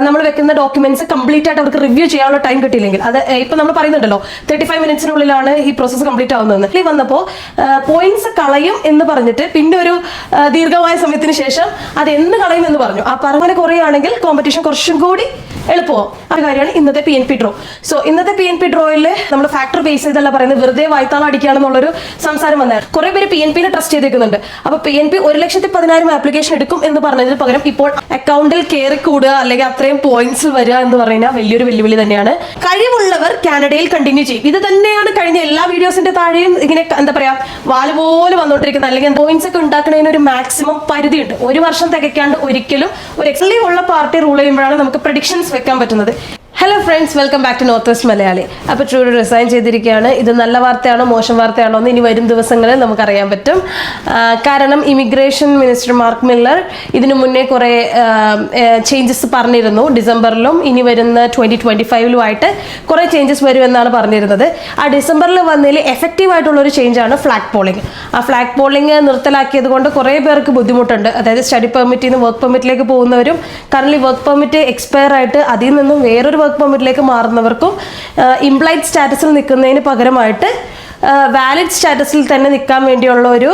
നമ്മൾ വെക്കുന്ന documents complete ആയിട്ട് അവർക്ക് റിവ്യൂ ചെയ്യാനുള്ള ടൈം കിട്ടിയില്ലെങ്കിൽ അത് ഇപ്പൊ നമ്മൾ പറയുന്നുണ്ടല്ലോ തേർട്ടി ഫൈവ് മിനിറ്റ്സിനുള്ളിലാണ് ഈ പ്രോസസ്സ് കംപ്ലീറ്റ് ആവുന്നത് ഇതിൽ വന്നപ്പോൾ പോയിന്റ്സ് കളയും എന്ന് പറഞ്ഞിട്ട് പിന്നെ ഒരു ദീർഘമായ സമയത്തിന് ശേഷം അത് എന്ന് കളയും എന്ന് പറഞ്ഞു. ആ പറഞ്ഞ കുറയുകയാണെങ്കിൽ കോമ്പറ്റീഷൻ കുറച്ചും കൂടി എളുപ്പമാവും ആ കാര്യമാണ്. ഇന്നത്തെ P N P draw so ഇന്നത്തെ പി എൻ പി ഡ്രോയിൽ നമ്മൾ ഫാക്ടർ ബേസ് ചെയ്തല്ല പറയുന്നത്. വെറുതെ വായ്ത്താളം അടിക്കുകയാണെന്നുള്ളൊരു സംസാരം വന്നായിരുന്നു. കുറെ പേര് പി എൻ പിനെ ട്രസ്റ്റ് ചെയ്തേക്കുന്നുണ്ട്. അപ്പൊ പി എൻ പി ഒരു ലക്ഷത്തി പതിനായിരം ആപ്ലിക്കേഷൻ എടുക്കും എന്ന് പറഞ്ഞതിന് പകരം ഇപ്പോൾ അക്കൗണ്ടിൽ കയറി കൂടുക അല്ലെങ്കിൽ അത്രയും പോയിന്റ്സ് വരിക എന്ന് പറയുന്നത് വലിയൊരു വെല്ലുവിളി തന്നെയാണ്. കഴിവുള്ളവർ കാനഡയിൽ കണ്ടിന്യൂ ചെയ്യും. ഇത് തന്നെയാണ് കഴിഞ്ഞ എല്ലാ വീഡിയോസിന്റെ താഴെയും ഇങ്ങനെ എന്താ പറയാ വാൽ പോലെ വന്നുകൊണ്ടിരിക്കുന്നത് അല്ലെങ്കിൽ പോയിന്റ്സ് ഒക്കെ ഉണ്ടാക്കുന്നതിന് ഒരു മാക്സിമം പരിധിയുണ്ട്. ഒരു വർഷം തികയ്ക്കാണ്ട് ഒരിക്കലും ഒരു എക്സലി ഉള്ള പാർട്ടി റൂൾ ചെയ്യുമ്പോഴാണ് നമുക്ക് പ്രഡിക്ഷൻസ് വെക്കാൻ പറ്റുന്നത്. Hello friends welcome back to north west Malayali അപ്പോൾ ട്രൂഡ് റിസൈൻ ചെയ്തിരിക്കുകയാണ്. ഇത് നല്ല വാർത്തയാണോ മോശം വാർത്തയാണോ എന്ന് ഇനി വരും ദിവസങ്ങളിൽ നമുക്കറിയാൻ പറ്റും. കാരണം ഇമിഗ്രേഷൻ മിനിസ്റ്റർ മാർക്ക് മില്ലർ ഇതിനു മുന്നേ കുറേ ചേഞ്ചസ് പറഞ്ഞിരുന്നു ഡിസംബറിലും. ഇനി വരുന്ന ട്വന്റി ട്വന്റി ഫൈവിലുമായിട്ട് കുറേ ചേഞ്ചസ് വരുമെന്നാണ് പറഞ്ഞിരുന്നത്. ആ ഡിസംബറിൽ വന്നതിൽ എഫക്റ്റീവ് ആയിട്ടുള്ളൊരു ചേഞ്ചാണ് ഫ്ലാഗ് പോളിംഗ് ആ ഫ്ലാഗ് പോളിംഗ് നിർത്തലാക്കിയത് കൊണ്ട് കുറേ പേർക്ക് ബുദ്ധിമുട്ടുണ്ട്. അതായത് സ്റ്റഡി പെർമിറ്റിൽ നിന്ന് വർക്ക് പെർമിറ്റിലേക്ക് പോകുന്നവരും കറൻലി വർക്ക് പെർമിറ്റ് എക്സ്പയർ ആയിട്ട് അതിൽ നിന്നും വേറൊരു വർക്ക് പെർമിറ്റിലേക്ക് മാറുന്നവർക്കും ഇംപ്ലൈഡ് സ്റ്റാറ്റസിൽ നിൽക്കുന്നതിന് പകരമായിട്ട് വാലിഡ് സ്റ്റാറ്റസിൽ തന്നെ നിൽക്കാൻ വേണ്ടിയുള്ള ഒരു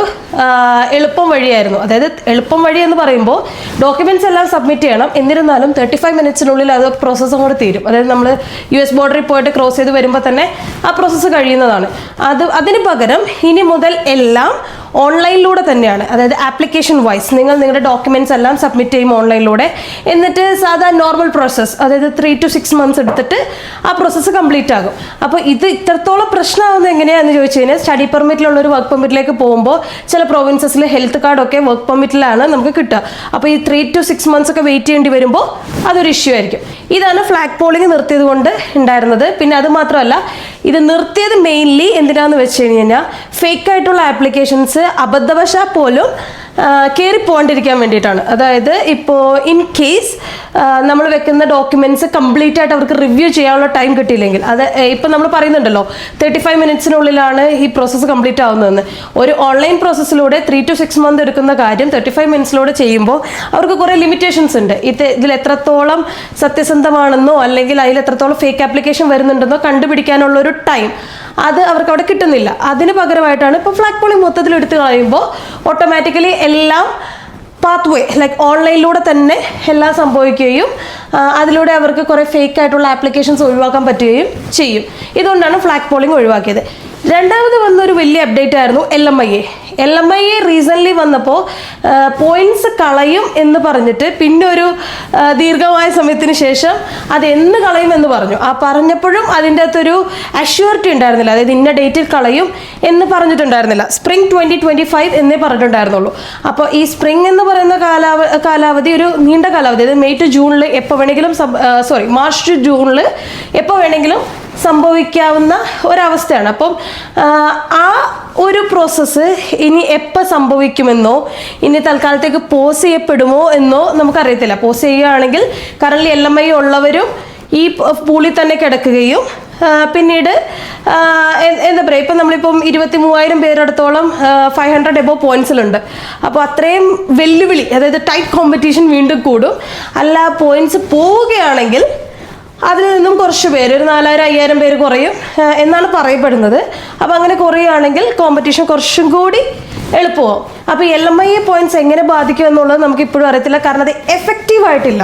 എളുപ്പം വഴിയായിരുന്നു. അതായത് എളുപ്പം വഴി എന്ന് പറയുമ്പോൾ ഡോക്യുമെന്റ്സ് എല്ലാം സബ്മിറ്റ് ചെയ്യണം. എന്നിരുന്നാലും തേർട്ടി ഫൈവ് മിനിറ്റ്സിനുള്ളിൽ അത് പ്രോസസ്സും കൂടെ തീരും. അതായത് നമ്മൾ യു എസ് ബോർഡറിൽ പോയിട്ട് ക്രോസ് ചെയ്ത് വരുമ്പോൾ തന്നെ ആ പ്രോസസ്സ് കഴിയുന്നതാണ്. അത് അതിന് പകരം ഇനി മുതൽ എല്ലാം ഓൺലൈനിലൂടെ തന്നെയാണ്. അതായത് ആപ്ലിക്കേഷൻ വൈസ് നിങ്ങൾ നിങ്ങളുടെ ഡോക്യുമെന്റ്സ് എല്ലാം സബ്മിറ്റ് ചെയ്യും ഓൺലൈനിലൂടെ എന്നിട്ട് സാധാ നോർമൽ പ്രോസസ്സ് അതായത് ത്രീ ടു സിക്സ് മന്ത്സ് എടുത്തിട്ട് ആ പ്രോസസ്സ് കംപ്ലീറ്റ് ആകും. അപ്പോൾ ഇത് ഇത്രത്തോളം പ്രശ്നമാകുന്നത് എങ്ങനെയാണെന്ന് ചോദിച്ചു കഴിഞ്ഞാൽ സ്റ്റഡി പെർമിറ്റിലുള്ള ഒരു വർക്ക് പെർമിറ്റിലേക്ക് പോകുമ്പോൾ ചില പ്രൊവിൻസസിൽ ഹെൽത്ത് കാർഡൊക്കെ വർക്ക് പെർമിറ്റിലാണ് നമുക്ക് കിട്ടുക. അപ്പോൾ ഈ ത്രീ ടു സിക്സ് മന്ത്സ് ഒക്കെ വെയിറ്റ് ചെയ്യേണ്ടി വരുമ്പോൾ അതൊരു ഇഷ്യൂ ആയിരിക്കും. ഇതാണ് ഫ്ലാഗ് പോളിംഗ് നിർത്തിയത് കൊണ്ട് ഉണ്ടായിരുന്നത്. പിന്നെ അത് മാത്രമല്ല ഇത് നിർത്തിയത് മെയിൻലി എന്തിനാന്ന് വെച്ച് കഴിഞ്ഞ് കഴിഞ്ഞാൽ ഫേക്കായിട്ടുള്ള ആപ്ലിക്കേഷൻസ് അബദ്ധവശാൽ പോലും കയറി പോകാണ്ടിരിക്കാൻ വേണ്ടിയിട്ടാണ്. അതായത് ഇപ്പോൾ ഇൻ കേസ് നമ്മൾ വെക്കുന്ന ഡോക്യുമെന്റ്സ് കംപ്ലീറ്റ് ആയിട്ട് അവർക്ക് റിവ്യൂ ചെയ്യാനുള്ള ടൈം കിട്ടിയില്ലെങ്കിൽ അത് ഇപ്പം നമ്മൾ പറയുന്നുണ്ടല്ലോ തേർട്ടി ഫൈവ് മിനിറ്റ്സിനുള്ളിലാണ് ഈ പ്രോസസ്സ് കംപ്ലീറ്റ് ആവുന്നതെന്ന്. ഒരു ഓൺലൈൻ പ്രോസസ്സിലൂടെ ത്രീ ടു സിക്സ് മന്ത് എടുക്കുന്ന കാര്യം തേർട്ടി ഫൈവ് മിനിറ്റ്സിലൂടെ ചെയ്യുമ്പോൾ അവർക്ക് കുറേ ലിമിറ്റേഷൻസ് ഉണ്ട്. ഇത് ഇതിൽ എത്രത്തോളം സത്യസന്ധമാണെന്നോ അല്ലെങ്കിൽ അതിൽ എത്രത്തോളം ഫേക്ക് ആപ്ലിക്കേഷൻ വരുന്നുണ്ടെന്നോ കണ്ടുപിടിക്കാനുള്ള ഒരു ടൈം അത് അവർക്ക് അവിടെ കിട്ടുന്നില്ല. അതിന് പകരമായിട്ടാണ് ഇപ്പോൾ ഫ്ലാഗ് പോളിംഗ് മൊത്തത്തിൽ എടുത്തു കളയുമ്പോൾ ഓട്ടോമാറ്റിക്കലി എല്ലാം പാത്ത് വേ ലൈക്ക് ഓൺലൈനിലൂടെ തന്നെ എല്ലാം സംഭവിക്കുകയും അതിലൂടെ അവർക്ക് കുറേ ഫേക്ക് ആയിട്ടുള്ള ആപ്ലിക്കേഷൻസ് ഒഴിവാക്കാൻ പറ്റുകയും ചെയ്യും. ഇതുകൊണ്ടാണ് ഫ്ലാഗ് പോളിംഗ് ഒഴിവാക്കിയത്. രണ്ടാമത് വന്നൊരു വലിയ അപ്ഡേറ്റ് ആയിരുന്നു L M I A L M I A recently വന്നപ്പോൾ പോയിന്റ്സ് കളയും എന്ന് പറഞ്ഞിട്ട് പിന്നെ ഒരു ദീർഘമായ സമയത്തിന് ശേഷം അത് എന്ന് കളയും എന്ന് പറഞ്ഞു. ആ പറഞ്ഞപ്പോഴും അതിന്റെ അകത്തൊരു അഷ്യൂരിറ്റി ഉണ്ടായിരുന്നില്ല. അതായത് ഇന്ന ഡേറ്റിൽ കളയും എന്ന് പറഞ്ഞിട്ടുണ്ടായിരുന്നില്ല. സ്പ്രിംഗ് ട്വന്റി ട്വന്റി ഫൈവ് എന്നേ പറഞ്ഞിട്ടുണ്ടായിരുന്നുള്ളൂ. അപ്പോൾ ഈ സ്പ്രിംഗ് എന്ന് പറയുന്ന കാലാവ കാലാവധി ഒരു നീണ്ട കാലാവധി. അതായത് മെയ് ടു ജൂണിൽ എപ്പോൾ വേണമെങ്കിലും സോറി മാർച്ച് ടു ജൂണിൽ എപ്പോൾ വേണമെങ്കിലും സംഭവിക്കാവുന്ന ഒരവസ്ഥയാണ്. അപ്പം ആ, ഒരു പ്രോസസ്സ് ഇനി എപ്പോൾ സംഭവിക്കുമെന്നോ ഇനി തൽക്കാലത്തേക്ക് പോസ് ചെയ്യപ്പെടുമോ എന്നോ നമുക്കറിയത്തില്ല. പോസ് ചെയ്യുകയാണെങ്കിൽ കറൻലി എൽ എം ഐ ഉള്ളവരും ഈ പൂളിൽ തന്നെ കിടക്കുകയും പിന്നീട് എന്താ പറയുക ഇപ്പം നമ്മളിപ്പം ഇരുപത്തി മൂവായിരം പേരടുത്തോളം ഫൈവ് ഹൺഡ്രഡ് എബോ പോയിന്റ്സിലുണ്ട് അപ്പോൾ അത്രയും വെല്ലുവിളി അതായത് ടൈറ്റ് കോമ്പറ്റീഷൻ വീണ്ടും കൂടും. അല്ല പോയിന്റ്സ് പോവുകയാണെങ്കിൽ അതിൽ നിന്നും കുറച്ച് പേര് ഒരു നാലായിരം അയ്യായിരം പേര് കുറയും എന്നാണ് പറയപ്പെടുന്നത്. അപ്പോൾ അങ്ങനെ കുറയുകയാണെങ്കിൽ കോമ്പറ്റീഷൻ കുറച്ചും കൂടി എളുപ്പമാവും. അപ്പോൾ എൽ എം ഐ പോയിന്റ്സ് എങ്ങനെ ബാധിക്കും എന്നുള്ളത് നമുക്ക് ഇപ്പോഴും അറിയത്തില്ല. കാരണം അത് എഫക്റ്റീവ് ആയിട്ടില്ല.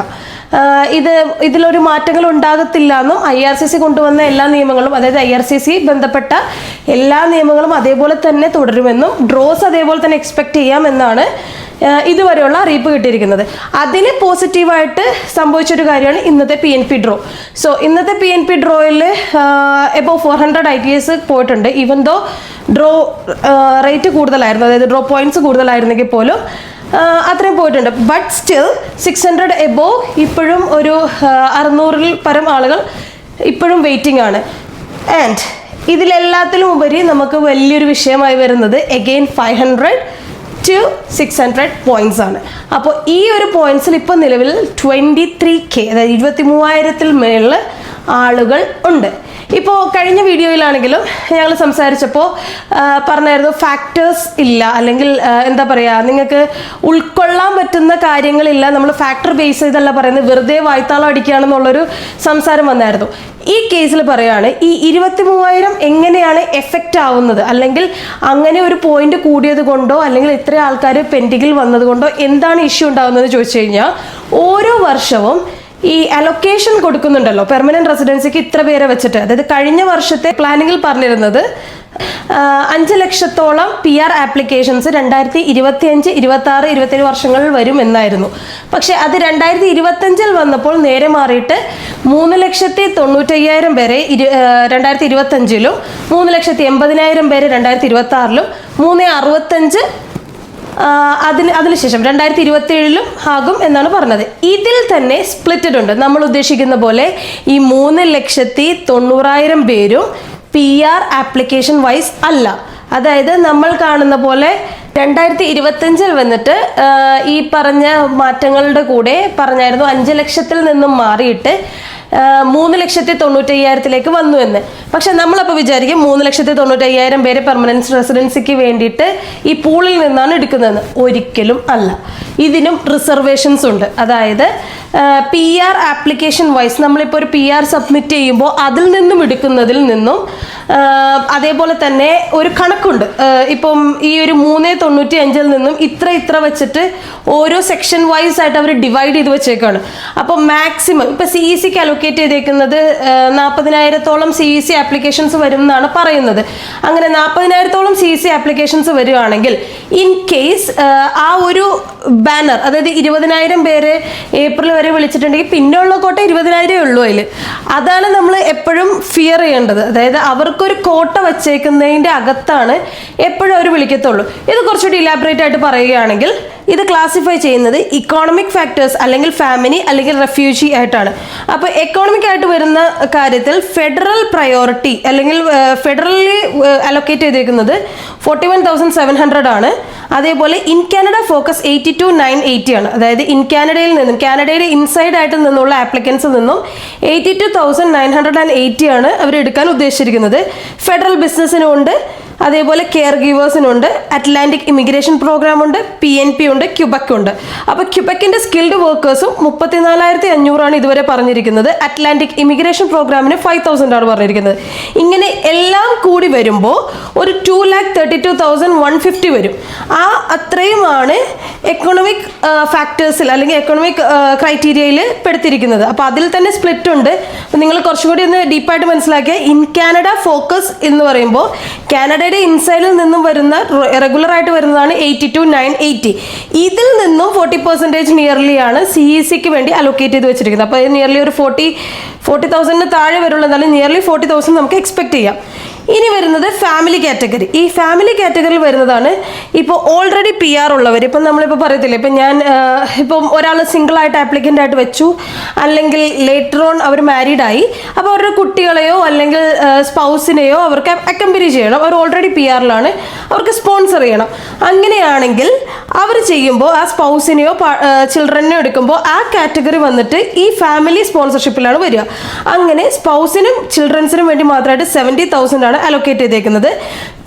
ഇത് ഇതിലൊരു മാറ്റങ്ങൾ ഉണ്ടാകത്തില്ല എന്നും ഐ ആർ സി സി കൊണ്ടുവന്ന എല്ലാ നിയമങ്ങളും അതായത് ഐ ആർ സി സി ബന്ധപ്പെട്ട എല്ലാ നിയമങ്ങളും അതേപോലെ തന്നെ തുടരുമെന്നും ഡ്രോസ് അതേപോലെ തന്നെ എക്സ്പെക്ട് ചെയ്യാമെന്നാണ് ഇതുവരെയുള്ള അറിയിപ്പ് കിട്ടിയിരിക്കുന്നത്. അതിന് പോസിറ്റീവായിട്ട് സംഭവിച്ചൊരു കാര്യമാണ് ഇന്നത്തെ P N P draw so ഇന്നത്തെ P N P ഡ്രോയിൽ above four hundred I T S പോയിട്ടുണ്ട്. ഈവൻ ദോ ഡ്രോ റേറ്റ് കൂടുതലായിരുന്നു. അതായത് ഡ്രോ പോയിന്റ്സ് കൂടുതലായിരുന്നെങ്കിൽ പോലും അത്രയും പോയിട്ടുണ്ട്. But still six hundred above ഇപ്പോഴും ഒരു അറുന്നൂറിൽ പരം ആളുകൾ ഇപ്പോഴും വെയിറ്റിംഗ് ആണ്. ആൻഡ് ഇതിലെല്ലാത്തിലും ഉപരി നമുക്ക് വലിയൊരു വിഷയമായി വരുന്നത് again five hundred to six hundred points ആണ്. അപ്പോൾ ഈ ഒരു പോയിന്റ്സിൽ ഇപ്പോൾ നിലവിൽ ട്വന്റി ത്രീ കെ അതായത് ഇരുപത്തി മൂവായിരത്തിൽ മേളിൽ ആളുകൾ ഉണ്ട്. ഇപ്പോൾ കഴിഞ്ഞ വീഡിയോയിലാണെങ്കിലും ഞങ്ങൾ സംസാരിച്ചപ്പോൾ പറഞ്ഞായിരുന്നു ഫാക്ടേഴ്സ് ഇല്ല. അല്ലെങ്കിൽ എന്താ പറയുക നിങ്ങൾക്ക് ഉൾക്കൊള്ളാൻ പറ്റുന്ന കാര്യങ്ങളില്ല. നമ്മൾ ഫാക്ടർ ബേസ് ചെയ്തല്ല പറയുന്നത്. വെറുതെ വായ്ത്താളം അടിക്കുകയാണെന്നുള്ളൊരു സംസാരം വന്നായിരുന്നു. ഈ കേസിൽ പറയുകയാണ് ഈ ഇരുപത്തി മൂവായിരം എങ്ങനെയാണ് എഫക്റ്റ് ആവുന്നത്? അല്ലെങ്കിൽ അങ്ങനെ ഒരു പോയിന്റ് കൂടിയത് കൊണ്ടോ അല്ലെങ്കിൽ ഇത്ര ആൾക്കാർ പെൻഡിങ്ങിൽ വന്നത് കൊണ്ടോ എന്താണ് ഇഷ്യൂ ഉണ്ടാകുന്നത് ചോദിച്ചു കഴിഞ്ഞാൽ ഓരോ വർഷവും ഈ അലൊക്കേഷൻ കൊടുക്കുന്നുണ്ടല്ലോ പെർമനന്റ് റെസിഡൻസിക്ക് ഇത്ര പേരെ വെച്ചിട്ട്. അതായത് കഴിഞ്ഞ വർഷത്തെ പ്ലാനിങ്ങിൽ പറഞ്ഞിരുന്നത് അഞ്ച് ലക്ഷത്തോളം പി ആർ ആപ്ലിക്കേഷൻസ് രണ്ടായിരത്തി ഇരുപത്തി അഞ്ച് ഇരുപത്തി ആറ് ഇരുപത്തേഴ് വർഷങ്ങളിൽ വരും എന്നായിരുന്നു. പക്ഷെ അത് രണ്ടായിരത്തി ഇരുപത്തഞ്ചിൽ വന്നപ്പോൾ നേരെ മാറിയിട്ട് മൂന്ന് ലക്ഷത്തി തൊണ്ണൂറ്റയ്യായിരം പേരെ ഇരു രണ്ടായിരത്തി ഇരുപത്തഞ്ചിലും മൂന്ന് ലക്ഷത്തി എൺപതിനായിരം പേര് രണ്ടായിരത്തി ഇരുപത്തി ആറിലും മൂന്ന് അറുപത്തഞ്ച് അതിന് അതിനുശേഷം രണ്ടായിരത്തി ഇരുപത്തി ഏഴിലും ആകും എന്നാണ് പറഞ്ഞത്. ഇതിൽ തന്നെ സ്പ്ലിറ്റഡ് ഉണ്ട്. നമ്മൾ ഉദ്ദേശിക്കുന്ന പോലെ ഈ മൂന്ന് ലക്ഷത്തി തൊണ്ണൂറായിരം പേരും പി ആർ ആപ്ലിക്കേഷൻ വൈസ് അല്ല. അതായത് നമ്മൾ കാണുന്ന പോലെ രണ്ടായിരത്തി ഇരുപത്തഞ്ചിൽ വന്നിട്ട് ഈ പറഞ്ഞ മാറ്റങ്ങളുടെ കൂടെ പറഞ്ഞായിരുന്നു അഞ്ച് ലക്ഷത്തിൽ നിന്നും മാറിയിട്ട് മൂന്ന് ലക്ഷത്തി തൊണ്ണൂറ്റയ്യായിരത്തിലേക്ക് വന്നു എന്ന്. പക്ഷെ നമ്മളപ്പോൾ വിചാരിക്കും മൂന്ന് ലക്ഷത്തി തൊണ്ണൂറ്റയ്യായിരം പേര് പെർമനൻസ് റെസിഡൻസിക്ക് വേണ്ടിയിട്ട് ഈ പൂളിൽ നിന്നാണ് എടുക്കുന്നതെന്ന്. ഒരിക്കലും അല്ല. ഇതിനും റിസർവേഷൻസ് ഉണ്ട്. അതായത് പി ആർ ആപ്ലിക്കേഷൻ വൈസ് നമ്മളിപ്പോൾ ഒരു പി ആർ സബ്മിറ്റ് ചെയ്യുമ്പോൾ അതിൽ നിന്നും എടുക്കുന്നതിൽ നിന്നും അതേപോലെ തന്നെ ഒരു കണക്കുണ്ട്. ഇപ്പം ഈ ഒരു മൂന്ന് തൊണ്ണൂറ്റി അഞ്ചിൽ നിന്നും ഇത്ര ഇത്ര വെച്ചിട്ട് ഓരോ സെക്ഷൻ വൈസ് ആയിട്ട് അവർ ഡിവൈഡ് ചെയ്ത് വെച്ചേക്കാണ്. അപ്പോൾ മാക്സിമം ഇപ്പം സി ഇ സിക്ക് അലൊക്കേറ്റ് ചെയ്തേക്കുന്നത് നാൽപ്പതിനായിരത്തോളം സി ഇ സി ആപ്ലിക്കേഷൻസ് വരും എന്നാണ് പറയുന്നത്. അങ്ങനെ നാൽപ്പതിനായിരത്തോളം സി ഇ സി ആപ്ലിക്കേഷൻസ് വരികയാണെങ്കിൽ ഇൻ കേസ് ആ ഒരു ബാനർ അതായത് ഇരുപതിനായിരം പേര് ഏപ്രിൽ വരെ വിളിച്ചിട്ടുണ്ടെങ്കിൽ പിന്നെ ഉള്ള കോട്ട ഇരുപതിനായിരമേ ഉള്ളൂ അതിൽ. അതാണ് നമ്മൾ എപ്പോഴും ഫിയർ ചെയ്യേണ്ടത്. അതായത് അവർക്കൊരു കോട്ട വച്ചേക്കുന്നതിന്റെ അകത്താണ് എപ്പോഴും അവർ വിളിക്കത്തുള്ളൂ. ഇത് കുറച്ചുകൂടി ഇലാബറേറ്റ് ആയിട്ട് പറയുകയാണെങ്കിൽ ഇത് ക്ലാസിഫൈ ചെയ്യുന്നത് ഇക്കോണമിക് ഫാക്ടേഴ്സ് അല്ലെങ്കിൽ ഫാമിലി അല്ലെങ്കിൽ റെഫ്യൂജി ആയിട്ടാണ്. അപ്പോൾ എക്കോണമിക് ആയിട്ട് വരുന്ന കാര്യത്തിൽ ഫെഡറൽ പ്രയോറിറ്റി അല്ലെങ്കിൽ ഫെഡറലി അലൊക്കേറ്റ് ചെയ്തേക്കുന്നത് forty one thousand seven hundred ആണ്. അതേപോലെ in Canada focus eighty two nine eighty ആണ്. അതായത് ഇൻ കാനഡയിൽ നിന്നും കാനഡയുടെ ഇൻസൈഡ് ആയിട്ട് നിന്നുള്ള ആപ്ലിക്കൻസിൽ നിന്നും eighty two thousand nine hundred and eighty ആണ് അവർ എടുക്കാൻ ഉദ്ദേശിച്ചിരിക്കുന്നത്. ഫെഡറൽ ബിസിനസ്സിനുണ്ട് അതേപോലെ കെയർ ഗീവേഴ്സിനുണ്ട് അറ്റ്ലാന്റിക് ഇമിഗ്രേഷൻ പ്രോഗ്രാം ഉണ്ട് പി എൻ പി ഉണ്ട് ക്യുബക് ഉണ്ട് അപ്പോൾ ക്യുബക്കിന്റെ സ്കിൽഡ് വർക്കേഴ്സും മുപ്പത്തിനാലായിരത്തി അഞ്ഞൂറാണ് ഇതുവരെ പറഞ്ഞിരിക്കുന്നത്. അറ്റ്ലാന്റിക് ഇമിഗ്രേഷൻ പ്രോഗ്രാമിന് ഫൈവ് തൗസൻഡ് ആണ് പറഞ്ഞിരിക്കുന്നത്. ഇങ്ങനെ എല്ലാം കൂടി വരുമ്പോൾ ഒരു two lakh thirty two thousand one fifty വരും. ആ അത്രയുമാണ് എക്കണോമിക് ഫാക്ടേഴ്സിൽ അല്ലെങ്കിൽ എക്കണോമിക് ക്രൈറ്റീരിയയിൽ പെടുത്തിയിരിക്കുന്നത് അപ്പോൾ അതിൽ തന്നെ സ്പ്ലിറ്റ് ഉണ്ട് നിങ്ങൾ കുറച്ചുകൂടി ഒന്ന് ഡീപ്പായിട്ട് മനസ്സിലാക്കിയ ഇൻ കാനഡ ഫോക്കസ് എന്ന് പറയുമ്പോൾ കാനഡയുടെ ഇൻസൈഡിൽ നിന്നും വരുന്ന റെഗുലർ ആയിട്ട് വരുന്നതാണ് എയ്റ്റി ടു നയൻ എയ്റ്റി ഇതിൽ നിന്നും ഫോർട്ടി പെർസെന്റേജ് നിയർലി ആണ് സി ഇ സിക്ക് വേണ്ടി അലോക്കേറ്റ് ചെയ്ത് വെച്ചിരിക്കുന്നത്. അപ്പോൾ നിയർലി ഒരു ഫോർട്ടി ഫോർട്ടി തൗസൻഡിന് താഴെ വരുള്ളൂ. എന്നാലും നിയർലി ഫോർട്ടി തൗസൻഡ് നമുക്ക് എക്സ്പെക്ട് ചെയ്യാം. ഇനി വരുന്നത് ഫാമിലി കാറ്റഗറി ഈ ഫാമിലി കാറ്റഗറിയിൽ വരുന്നതാണ് ഇപ്പോൾ ഓൾറെഡി പി ആർ ഉള്ളവർ ഇപ്പം നമ്മളിപ്പോൾ പറയത്തില്ലേ ഇപ്പം ഞാൻ ഇപ്പം ഒരാൾ സിംഗിളായിട്ട് ആപ്ലിക്കന്റ് ആയിട്ട് വെച്ചു. അല്ലെങ്കിൽ ലേറ്റർ ഓൺ അവർ മാരീഡ് ആയി. അപ്പോൾ അവരുടെ കുട്ടികളെയോ അല്ലെങ്കിൽ സ്പൗസിനെയോ അവർക്ക് അക്കമ്പനി ചെയ്യണം. അവർ ഓൾറെഡി പി ആറിലാണ് അവർക്ക് സ്പോൺസർ ചെയ്യണം. അങ്ങനെയാണെങ്കിൽ അവർ ചെയ്യുമ്പോൾ ആ സ്പൗസിനെയോ ചിൽഡ്രനെയോ എടുക്കുമ്പോൾ ആ കാറ്റഗറി വന്നിട്ട് ഈ ഫാമിലി സ്പോൺസർഷിപ്പിലാണ് വരിക. അങ്ങനെ സ്പൗസിനും ചിൽഡ്രൻസിനും വേണ്ടി മാത്രമായിട്ട് സെവന്റി തൗസൻഡ് ആണ് അലോക്കേറ്റ് ചെയ്തേക്കുന്നത്.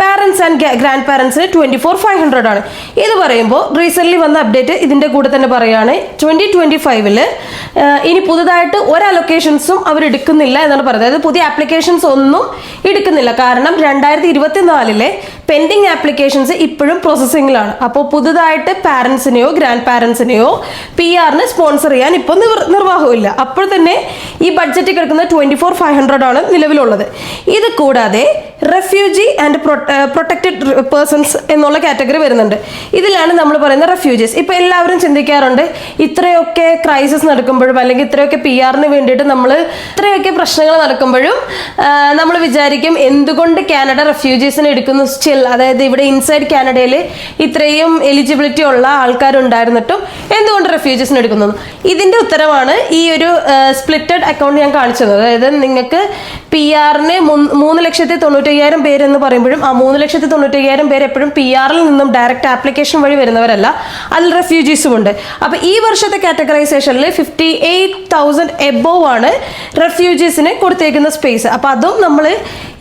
പാരൻസ് ആൻഡ് ഗ്രാൻഡ് പാരൻസിന് ട്വന്റി ഫോർ ഫൈവ് ഹൺഡ്രഡ് ആണ്. ഇത് പറയുമ്പോൾ റീസെന്റ്ലി വന്ന അപ്ഡേറ്റ് ഇതിന്റെ കൂടെ തന്നെ പറയുകയാണ് ട്വന്റി ട്വന്റി ഫൈവിൽ ഇനി പുതുതായിട്ട് ഒരു അലൊക്കേഷൻസും അവർ എടുക്കുന്നില്ല എന്നാണ് പറയുന്നത് അതായത് പുതിയ ആപ്ലിക്കേഷൻസ് ഒന്നും എടുക്കുന്നില്ല. കാരണം രണ്ടായിരത്തി ഇരുപത്തി നാലിലെ പെൻഡിങ് ആപ്ലിക്കേഷൻസ് ഇപ്പോഴും പ്രോസസ്സിങ്ങിലാണ് അപ്പോൾ പുതുതായിട്ട് പാരൻസിനെയോ ഗ്രാൻഡ് പാരൻസിനെയോ പി ആറിന് സ്പോൺസർ ചെയ്യാൻ ഇപ്പോൾ നിർ നിർവാഹമില്ല അപ്പോൾ തന്നെ ഈ ബഡ്ജറ്റ് കിടക്കുന്ന ട്വന്റി ഫോർ ഫൈവ് ഹൺഡ്രഡ് ആണ് നിലവിലുള്ളത്. ഇത് കൂടാതെ റെഫ്യൂജി ആൻഡ് പ്രൊട്ടക്റ്റഡ് പേഴ്സൺസ് എന്നുള്ള കാറ്റഗറി വരുന്നുണ്ട്. ഇതിലാണ് നമ്മൾ പറയുന്ന റെഫ്യൂജീസ് ഇപ്പോൾ എല്ലാവരും ചിന്തിക്കാറുണ്ട് ഇത്രയൊക്കെ ക്രൈസിസ് നടക്കുമ്പോഴും അല്ലെങ്കിൽ ഇത്രയൊക്കെ പി ആറിന് വേണ്ടിയിട്ട് നമ്മൾ ഇത്രയൊക്കെ പ്രശ്നങ്ങൾ നടക്കുമ്പോഴും നമ്മൾ വിചാരിക്കും എന്തുകൊണ്ട് കാനഡ റെഫ്യൂജീസിനെ എടുക്കുന്നു അതായത് ഇവിടെ ഇൻസൈഡ് കാനഡയിൽ ഇത്രയും എലിജിബിലിറ്റി ഉള്ള ആൾക്കാരുണ്ടായിരുന്നിട്ടും എന്തുകൊണ്ട് റെഫ്യൂജിയസിന് എടുക്കുന്നു? ഇതിന്റെ ഉത്തരവാണ് ഈ ഒരു സ്പ്ലിറ്റഡ് അക്കൗണ്ട് ഞാൻ കാണിച്ചത്. അതായത് നിങ്ങൾക്ക് പി ആറിന് മൂന്ന് ലക്ഷത്തി തൊണ്ണൂറ്റയ്യായിരം പേര് എന്ന് പറയുമ്പോഴും ആ മൂന്ന് ലക്ഷത്തി തൊണ്ണൂറ്റയ്യായിരം പേര് എപ്പോഴും പി ആറിൽ നിന്നും ഡയറക്റ്റ് ആപ്ലിക്കേഷൻ വഴി വരുന്നവരല്ല. അതിൽ റെഫ്യൂജീസും ഉണ്ട്. അപ്പൊ ഈ വർഷത്തെ കാറ്റഗറൈസേഷനിൽ ഫിഫ്റ്റി എയ്റ്റ് തൗസൻഡ് എബോവ് ആണ് റെഫ്യൂജീസിന് കൊടുത്തേക്കുന്ന സ്പേസ് അപ്പൊ അതും നമ്മൾ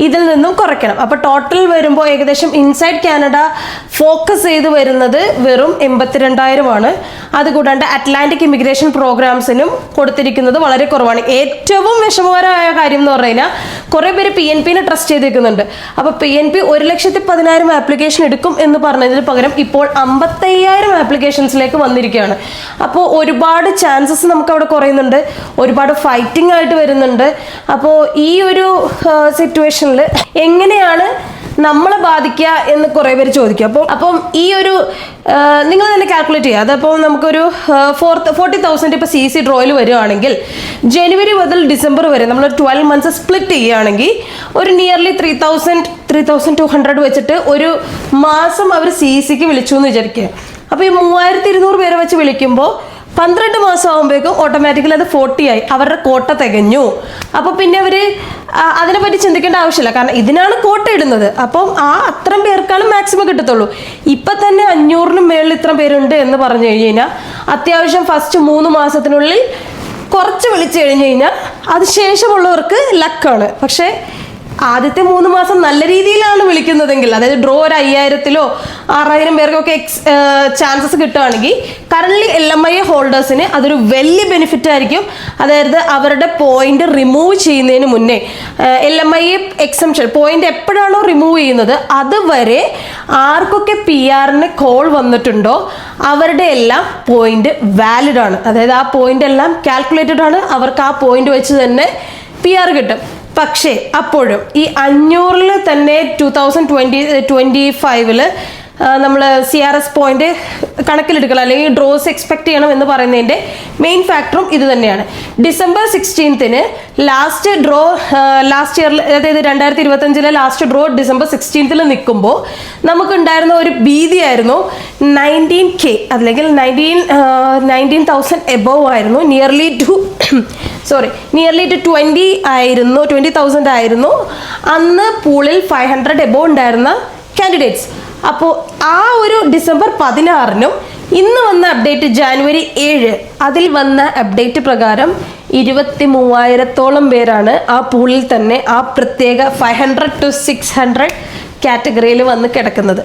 ഇതിൽ നിന്നും കുറയ്ക്കണം. അപ്പൊ ടോട്ടൽ വരുമ്പോൾ ഏകദേശം ഇൻസൈഡ് കാനഡ ഫോക്കസ് ചെയ്ത് വരുന്നത് വെറും എൺപത്തിരണ്ടായിരമാണ്. അതുകൂടാണ്ട് അറ്റ്ലാന്റിക് ഇമിഗ്രേഷൻ പ്രോഗ്രാംസിനും കൊടുത്തിരിക്കുന്നത് വളരെ കുറവാണ്. ഏറ്റവും വിഷമകരമായ കാര്യം എന്ന് പറഞ്ഞു കഴിഞ്ഞാൽ കുറെ പേര് പി എൻ പിനെ ട്രസ്റ്റ് ചെയ്തിരിക്കുന്നുണ്ട് അപ്പൊ പി എൻ പി ഒരു ലക്ഷത്തി പതിനായിരം ആപ്ലിക്കേഷൻ എടുക്കും എന്ന് പറഞ്ഞതിന് പകരം ഇപ്പോൾ അമ്പത്തയ്യായിരം ആപ്ലിക്കേഷൻസിലേക്ക് വന്നിരിക്കുകയാണ്. അപ്പോൾ ഒരുപാട് ചാൻസസ് നമുക്ക് അവിടെ കുറയുന്നുണ്ട്. ഒരുപാട് ഫൈറ്റിംഗ് ആയിട്ട് വരുന്നുണ്ട്. അപ്പോൾ ഈ ഒരു സിറ്റുവേഷനിൽ എങ്ങനെയാണ് നമ്മളെ ബാധിക്കുക എന്ന് കുറേ പേര് ചോദിക്കും. അപ്പോൾ അപ്പം ഈ ഒരു നിങ്ങൾ തന്നെ കാൽക്കുലേറ്റ് ചെയ്യുക. അതപ്പോൾ നമുക്കൊരു ഫോർ ഫോർട്ടി തൗസൻഡ് ഇപ്പോൾ സി സി ഡ്രോയിൽ വരുവാണെങ്കിൽ ജനുവരി മുതൽ ഡിസംബർ വരെ നമ്മൾ ട്വൽവ് മന്ത്സ് സ്പ്ലിറ്റ് ചെയ്യുകയാണെങ്കിൽ ഒരു nearly three thousand three thousand two hundred വെച്ചിട്ട് ഒരു മാസം അവർ സി സിക്ക് വിളിച്ചു എന്ന് വിചാരിക്കുക. അപ്പോൾ ഈ മൂവായിരത്തി ഇരുന്നൂറ് പേരെ വെച്ച് വിളിക്കുമ്പോൾ പന്ത്രണ്ട് മാസം ആകുമ്പോഴേക്കും ഓട്ടോമാറ്റിക്കലി അത് ഫോർട്ടി ആയി. അവരുടെ കോട്ട തികഞ്ഞു. അപ്പോൾ പിന്നെ അവർ അതിനെപ്പറ്റി ചിന്തിക്കേണ്ട ആവശ്യമില്ല. കാരണം ഇതിനാണ് കോട്ട ഇടുന്നത്. അപ്പം ആ അത്രയും പേർക്കാണ് മാക്സിമം കിട്ടത്തുള്ളൂ. ഇപ്പം തന്നെ അഞ്ഞൂറിന് മേളിൽ ഇത്ര പേരുണ്ട് എന്ന് പറഞ്ഞു കഴിഞ്ഞ് കഴിഞ്ഞാൽ അത്യാവശ്യം ഫസ്റ്റ് മൂന്ന് മാസത്തിനുള്ളിൽ കുറച്ച് വിളിച്ചു കഴിഞ്ഞ് കഴിഞ്ഞാൽ അത് ശേഷമുള്ളവർക്ക് ലക്കാണ് പക്ഷേ ആദ്യത്തെ മൂന്ന് മാസം നല്ല രീതിയിലാണ് വിളിക്കുന്നതെങ്കിൽ അതായത് ഡ്രോ ഒരു അയ്യായിരത്തിലോ ആറായിരം പേർക്കൊക്കെ എക്സ് ചാൻസസ് കിട്ടുകയാണെങ്കിൽ current L M I A ഹോൾഡേഴ്സിന് അതൊരു വലിയ ബെനിഫിറ്റ് ആയിരിക്കും. അതായത് അവരുടെ പോയിന്റ് റിമൂവ് ചെയ്യുന്നതിന് മുന്നേ L M I A exemption point എപ്പോഴാണോ റിമൂവ് ചെയ്യുന്നത് അതുവരെ ആർക്കൊക്കെ പി ആറിന് കോൾ വന്നിട്ടുണ്ടോ അവരുടെ എല്ലാം പോയിന്റ് വാലിഡ് ആണ്. അതായത് ആ പോയിന്റ് എല്ലാം കാൽക്കുലേറ്റഡ് ആണ്. അവർക്ക് ആ പോയിന്റ് വെച്ച് തന്നെ പി ആർ കിട്ടും. പക്ഷേ അപ്പോഴും ഈ അഞ്ഞൂറിൽ തന്നെ ടു തൗസൻഡ് ട്വന്റി ട്വന്റി ഫൈവിൽ നമ്മൾ സി ആർ എസ് പോയിന്റ് കണക്കിലെടുക്കണം അല്ലെങ്കിൽ ഡ്രോസ് എക്സ്പെക്ട് ചെയ്യണം എന്ന് പറയുന്നതിന്റെ മെയിൻ ഫാക്ടറും ഇത് തന്നെയാണ്. ഡിസംബർ സിക്സ്റ്റീൻത്തിന് ലാസ്റ്റ് ഡ്രോ ലാസ്റ്റ് ഇയറിൽ അതായത് രണ്ടായിരത്തി ഇരുപത്തഞ്ചിലെ ലാസ്റ്റ് ഡ്രോ ഡിസംബർ സിക്സ്റ്റീൻത്തിൽ നിൽക്കുമ്പോൾ നമുക്കുണ്ടായിരുന്ന ഒരു ഭീതിയായിരുന്നു നയന്റീൻ കെ അല്ലെങ്കിൽ നയന്റീൻ നയന്റീൻ തൗസൻഡ് എബോവ് ആയിരുന്നു nearly two sorry nearly two twenty ആയിരുന്നു ട്വന്റി തൗസൻഡ് ആയിരുന്നു. അന്ന് പൂളിൽ ഫൈവ് ഹൺഡ്രഡ് എബോ ഉണ്ടായിരുന്ന കാൻഡിഡേറ്റ്സ് അപ്പോൾ ആ ഒരു ഡിസംബർ പതിനാറിനും ഇന്ന് വന്ന അപ്ഡേറ്റ് ജാനുവരി ഏഴ്. അതിൽ വന്ന അപ്ഡേറ്റ് പ്രകാരം ഇരുപത്തി മൂവായിരത്തോളം പേരാണ് ആ പൂളിൽ തന്നെ ആ പ്രത്യേക five hundred to six hundred കാറ്റഗറിയിൽ വന്ന് കിടക്കുന്നത്.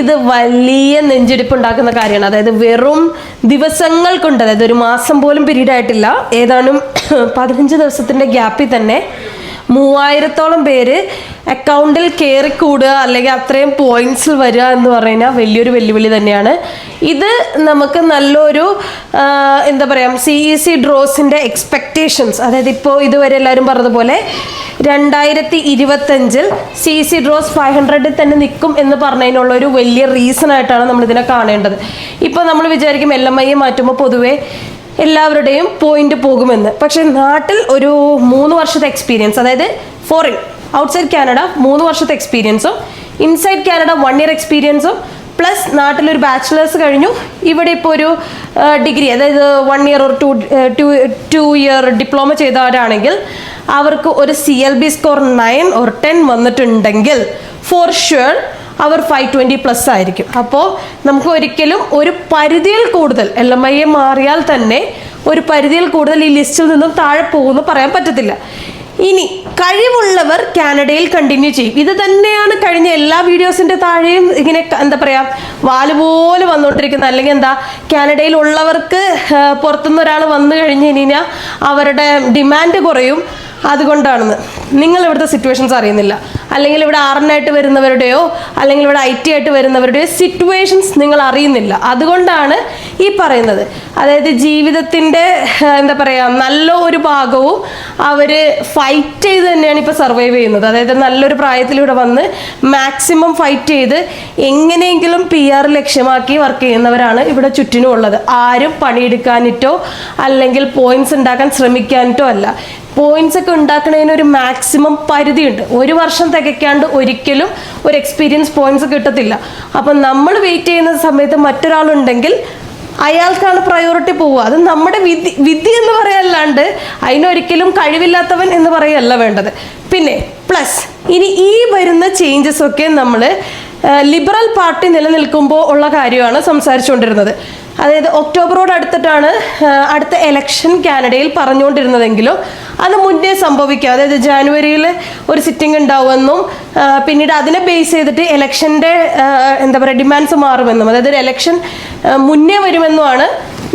ഇത് വലിയ നെഞ്ചിടിപ്പ് ഉണ്ടാക്കുന്ന കാര്യമാണ്. അതായത് വെറും ദിവസങ്ങൾ കൊണ്ട് അതായത് ഒരു മാസം പോലും പീരീഡ് ആയിട്ടില്ല. ഏതാനും പതിനഞ്ച് ദിവസത്തിന്റെ ഗ്യാപ്പിൽ തന്നെ മൂവായിരത്തോളം പേര് അക്കൗണ്ടിൽ കയറി കൂടുക അല്ലെങ്കിൽ അത്രയും പോയിന്റ്സിൽ വരിക എന്ന് പറയുന്ന വലിയൊരു വെല്ലുവിളി തന്നെയാണ്. ഇത് നമുക്ക് നല്ലൊരു എന്താ പറയുക സി ഇ സി ഡ്രോസിന്റെ എക്സ്പെക്റ്റേഷൻസ് അതായത് ഇപ്പോൾ ഇതുവരെ എല്ലാവരും പറഞ്ഞതുപോലെ രണ്ടായിരത്തി ഇരുപത്തഞ്ചിൽ സി സി ഡ്രോസ് ഫൈവ് ഹൺഡ്രഡിൽ തന്നെ നിൽക്കും എന്ന് പറഞ്ഞതിനുള്ള ഒരു വലിയ റീസൺ ആയിട്ടാണ് നമ്മളിതിനെ കാണേണ്ടത്. ഇപ്പോൾ നമ്മൾ വിചാരിക്കും എൽ എം ഐ മാറ്റുമ്പോൾ പൊതുവേ എല്ലാവരുടെയും പോയിന്റ് പോകുമെന്ന്. പക്ഷെ നാട്ടിൽ ഒരു മൂന്ന് വർഷത്തെ എക്സ്പീരിയൻസ് അതായത് ഫോറിൻ ഔട്ട്സൈഡ് കാനഡ മൂന്ന് വർഷത്തെ എക്സ്പീരിയൻസും ഇൻസൈഡ് കാനഡ വൺ ഇയർ എക്സ്പീരിയൻസും പ്ലസ് നാട്ടിലൊരു ബാച്ചിലേഴ്സ് കഴിഞ്ഞു. ഇവിടെ ഇപ്പോൾ ഒരു ഡിഗ്രി അതായത് വൺ ഇയർ ഒരു two two two year diploma ചെയ്തവരാണെങ്കിൽ അവർക്ക് ഒരു C L B score nine or ten വന്നിട്ടുണ്ടെങ്കിൽ ഫോർ ഷുവർ അവർ ഫൈവ് ട്വന്റി പ്ലസ് ആയിരിക്കും. അപ്പോൾ നമുക്ക് ഒരിക്കലും ഒരു പരിധിയിൽ കൂടുതൽ എൽ എം ഐ മാറിയാൽ തന്നെ ഒരു പരിധിയിൽ കൂടുതൽ ഈ ലിസ്റ്റിൽ നിന്നും താഴെ പോകുമെന്ന് പറയാൻ പറ്റത്തില്ല. ഇനി കഴിവുള്ളവർ കാനഡയിൽ കണ്ടിന്യൂ ചെയ്യും. ഇത് തന്നെയാണ് കഴിഞ്ഞ എല്ലാ വീഡിയോസിന്റെ താഴെയും ഇങ്ങനെ എന്താ പറയുക വാൽ പോലെ വന്നുകൊണ്ടിരിക്കുന്നത്. അല്ലെങ്കിൽ എന്താ കാനഡയിൽ ഉള്ളവർക്ക് പുറത്തുനിന്ന് ഒരാൾ വന്നു കഴിഞ്ഞ് കഴിഞ്ഞാൽ അവരുടെ ഡിമാൻഡ് കുറയും. അതുകൊണ്ടാണെന്ന്. നിങ്ങൾ ഇവിടുത്തെ സിറ്റുവേഷൻസ് അറിയുന്നില്ല. അല്ലെങ്കിൽ ഇവിടെ ആറിനായിട്ട് വരുന്നവരുടെയോ അല്ലെങ്കിൽ ഇവിടെ ഐ ടി ആയിട്ട് വരുന്നവരുടെയോ സിറ്റുവേഷൻസ് നിങ്ങൾ അറിയുന്നില്ല. അതുകൊണ്ടാണ് ഈ പറയുന്നത്. അതായത് ജീവിതത്തിന്റെ എന്താ പറയുക നല്ല ഒരു ഭാഗവും അവർ ഫൈറ്റ് ചെയ്ത് തന്നെയാണ് ഇപ്പോൾ സർവൈവ് ചെയ്യുന്നത്. അതായത് നല്ലൊരു പ്രായത്തിലൂടെ വന്ന് മാക്സിമം ഫൈറ്റ് ചെയ്ത് എങ്ങനെയെങ്കിലും പി ആർ ലക്ഷ്യമാക്കി വർക്ക് ചെയ്യുന്നവരാണ് ഇവിടെ ചുറ്റിനും ഉള്ളത് ആരും പണിയെടുക്കാനിട്ടോ അല്ലെങ്കിൽ പോയിന്റ്സ് ഉണ്ടാക്കാൻ ശ്രമിക്കാനിട്ടോ അല്ല. പോയിന്റ്സ് ഒക്കെ ഉണ്ടാക്കുന്നതിന് ഒരു മാക്സിമം പരിധിയുണ്ട്. ഒരു വർഷം തികയ്ക്കാണ്ട് ഒരിക്കലും ഒരു എക്സ്പീരിയൻസ് പോയിന്റ്സ് കിട്ടത്തില്ല. അപ്പം നമ്മൾ വെയിറ്റ് ചെയ്യുന്ന സമയത്ത് മറ്റൊരാളുണ്ടെങ്കിൽ അയാൾക്കാണ് പ്രയോറിറ്റി പോവുക. അത് നമ്മുടെ വിധി വിധി എന്ന് പറയല്ലാണ്ട് അതിനൊരിക്കലും കഴിവില്ലാത്തവൻ എന്ന് പറയല്ല വേണ്ടത്. പിന്നെ പ്ലസ് ഇനി ഈ വരുന്ന ചേഞ്ചസ് ഒക്കെ നമ്മൾ ലിബറൽ പാർട്ടി നിലനിൽക്കുമ്പോൾ ഉള്ള കാര്യമാണ് സംസാരിച്ചുകൊണ്ടിരുന്നത്. അതായത് ഒക്ടോബറോട് അടുത്തിട്ടാണ് അടുത്ത എലക്ഷൻ കാനഡയിൽ പറഞ്ഞുകൊണ്ടിരുന്നതെങ്കിലും അത് മുന്നേ സംഭവിക്കുക അതായത് ജാനുവരിയിൽ ഒരു സിറ്റിംഗ് ഉണ്ടാവുമെന്നും പിന്നീട് അതിനെ ബേസ് ചെയ്തിട്ട് ഇലക്ഷന്റെ എന്താ പറയുക ഡിമാൻഡ്സ് മാറുമെന്നും അതായത് ഒരു എലക്ഷൻ മുന്നേ വരുമെന്നുമാണ്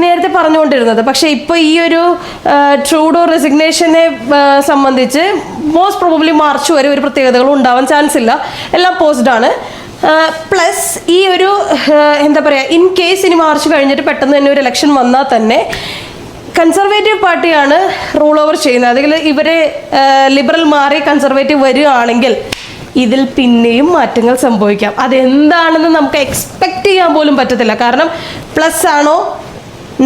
നേരത്തെ പറഞ്ഞുകൊണ്ടിരുന്നത്. പക്ഷേ ഇപ്പോൾ ഈ ഒരു ട്രൂഡോ റെസിഗ്നേഷനെ സംബന്ധിച്ച് മോസ്റ്റ് പ്രോബബ്ലി മാർച്ച് വരെ ഒരു പ്രത്യേകതകളും ഉണ്ടാവാൻ ചാൻസ് ഇല്ല. എല്ലാം പോസ്ഡ് ആണ്. പ്ലസ് ഈ ഒരു എന്താ പറയുക ഇൻ കേസ് ഇനി മാർച്ച് കഴിഞ്ഞിട്ട് പെട്ടെന്ന് തന്നെ ഒരു ഇലക്ഷൻ വന്നാൽ തന്നെ കൺസർവേറ്റീവ് പാർട്ടിയാണ് റൂൾ ഓവർ ചെയ്യുന്നത്. അതിൽ ഇവരെ ലിബറൽ മാറി കൺസർവേറ്റീവ് വരികയാണെങ്കിൽ ഇതിൽ പിന്നെയും മാറ്റങ്ങൾ സംഭവിക്കാം. അതെന്താണെന്ന് നമുക്ക് എക്സ്പെക്ട് ചെയ്യാൻ പോലും പറ്റത്തില്ല. കാരണം പ്ലസ് ആണോ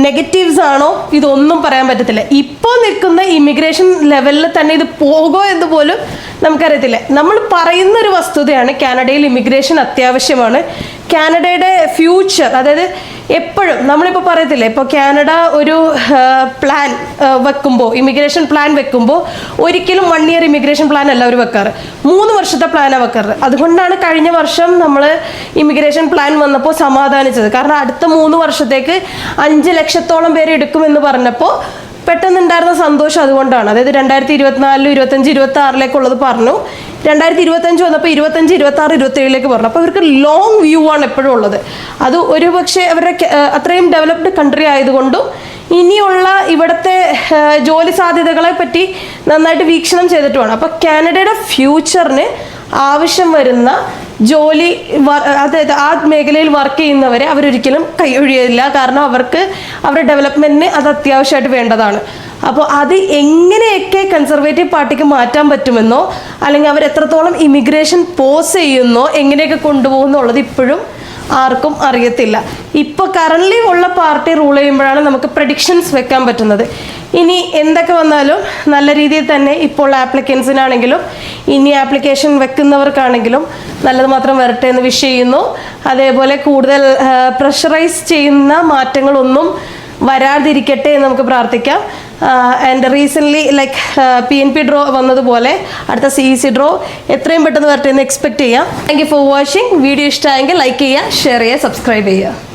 നെഗറ്റീവ്സ് ആണോ ഇതൊന്നും പറയാൻ പറ്റത്തില്ല. ഇപ്പോൾ നിൽക്കുന്ന ഇമിഗ്രേഷൻ ലെവലിൽ തന്നെ ഇത് പോകുമോ എന്ന് പോലും നമുക്കറിയത്തില്ല. നമ്മൾ പറയുന്ന ഒരു വസ്തുതയാണ് കാനഡയിൽ ഇമിഗ്രേഷൻ അത്യാവശ്യമാണ്. കാനഡയുടെ ഫ്യൂച്ചർ അതായത് എപ്പോഴും നമ്മളിപ്പോൾ പറയത്തില്ലേ ഇപ്പോൾ കാനഡ ഒരു പ്ലാൻ വെക്കുമ്പോൾ ഇമിഗ്രേഷൻ പ്ലാൻ വെക്കുമ്പോൾ ഒരിക്കലും വൺ ഇയർ ഇമിഗ്രേഷൻ പ്ലാൻ അല്ല അവർ വെക്കാറ്. മൂന്ന് വർഷത്തെ പ്ലാനാണ് വെക്കാറ്. അതുകൊണ്ടാണ് കഴിഞ്ഞ വർഷം നമ്മൾ ഇമിഗ്രേഷൻ പ്ലാൻ വന്നപ്പോൾ സമാധാനിച്ചത്. കാരണം അടുത്ത മൂന്ന് വർഷത്തേക്ക് അഞ്ച് ലക്ഷത്തോളം പേര് എടുക്കുമെന്ന് പറഞ്ഞപ്പോൾ പെട്ടെന്നുണ്ടായിരുന്ന സന്തോഷം അതുകൊണ്ടാണ്. അതായത് രണ്ടായിരത്തി ഇരുപത്തിനാലിലും ഇരുപത്തഞ്ച് ഇരുപത്തി ആറിലേക്കുള്ളത് പറഞ്ഞു. രണ്ടായിരത്തി ഇരുപത്തഞ്ച് വന്നപ്പോൾ ഇരുപത്തഞ്ച് ഇരുപത്തി ആറ് ഇരുപത്തി ഏഴിലേക്ക് പറഞ്ഞു. അപ്പോൾ അവർക്ക് ലോങ് വ്യൂ ആണ് എപ്പോഴും ഉള്ളത്. അത് ഒരു പക്ഷേ അവരുടെ അത്രയും ഡെവലപ്ഡ് കൺട്രി ആയതുകൊണ്ടും ഇനിയുള്ള ഇവിടുത്തെ ജോലി സാധ്യതകളെ പറ്റി നന്നായിട്ട് വീക്ഷണം ചെയ്തിട്ടുമാണ്. അപ്പോൾ കാനഡയുടെ ഫ്യൂച്ചറിന് ആവശ്യം വരുന്ന ജോലി അതായത് ആ മേഖലയിൽ വർക്ക് ചെയ്യുന്നവരെ അവരൊരിക്കലും കൈയൊഴിയില്ല കാരണം അവർക്ക് അവരുടെ ഡെവലപ്മെന്റിന് അത് അത്യാവശ്യമായിട്ട് വേണ്ടതാണ്. അപ്പോൾ അത് എങ്ങനെയൊക്കെ കൺസർവേറ്റീവ് പാർട്ടിക്ക് മാറ്റാൻ പറ്റുമെന്നോ അല്ലെങ്കിൽ അവർ എത്രത്തോളം ഇമിഗ്രേഷൻ പോസ് ചെയ്യുന്നോ എങ്ങനെയൊക്കെ കൊണ്ടുപോകുന്നുള്ളത് ഇപ്പോഴും ആർക്കും അറിയത്തില്ല. ഇപ്പോൾ കറന്റ് ഉള്ള പാർട്ടി റൂൾ ചെയ്യുമ്പോഴാണ് നമുക്ക് പ്രഡിക്ഷൻസ് വെക്കാൻ പറ്റുന്നത്. ഇനി എന്തൊക്കെ വന്നാലും നല്ല രീതിയിൽ തന്നെ ഇപ്പോൾ ആപ്ലിക്കൻസിനാണെങ്കിലും ഇനി ആപ്ലിക്കേഷൻ വെക്കുന്നവർക്കാണെങ്കിലും നല്ലത് മാത്രം വരട്ടെ എന്ന് വിഷ് ചെയ്യുന്നു. അതേപോലെ കൂടുതൽ പ്രഷറൈസ് ചെയ്യുന്ന മാറ്റങ്ങളൊന്നും വരാതിരിക്കട്ടെ എന്ന് നമുക്ക് പ്രാർത്ഥിക്കാം. And recently like P N P draw വന്നതുപോലെ അടുത്ത സി ഇ സി ഡ്രോ എത്രയും പെട്ടെന്ന് വരട്ടെ എന്ന് എക്സ്പെക്ട് ചെയ്യാം. Thank you for watching video ഇഷ്ടമായെങ്കിൽ ലൈക്ക് ചെയ്യുക ഷെയർ ചെയ്യുക സബ്സ്ക്രൈബ് ചെയ്യുക.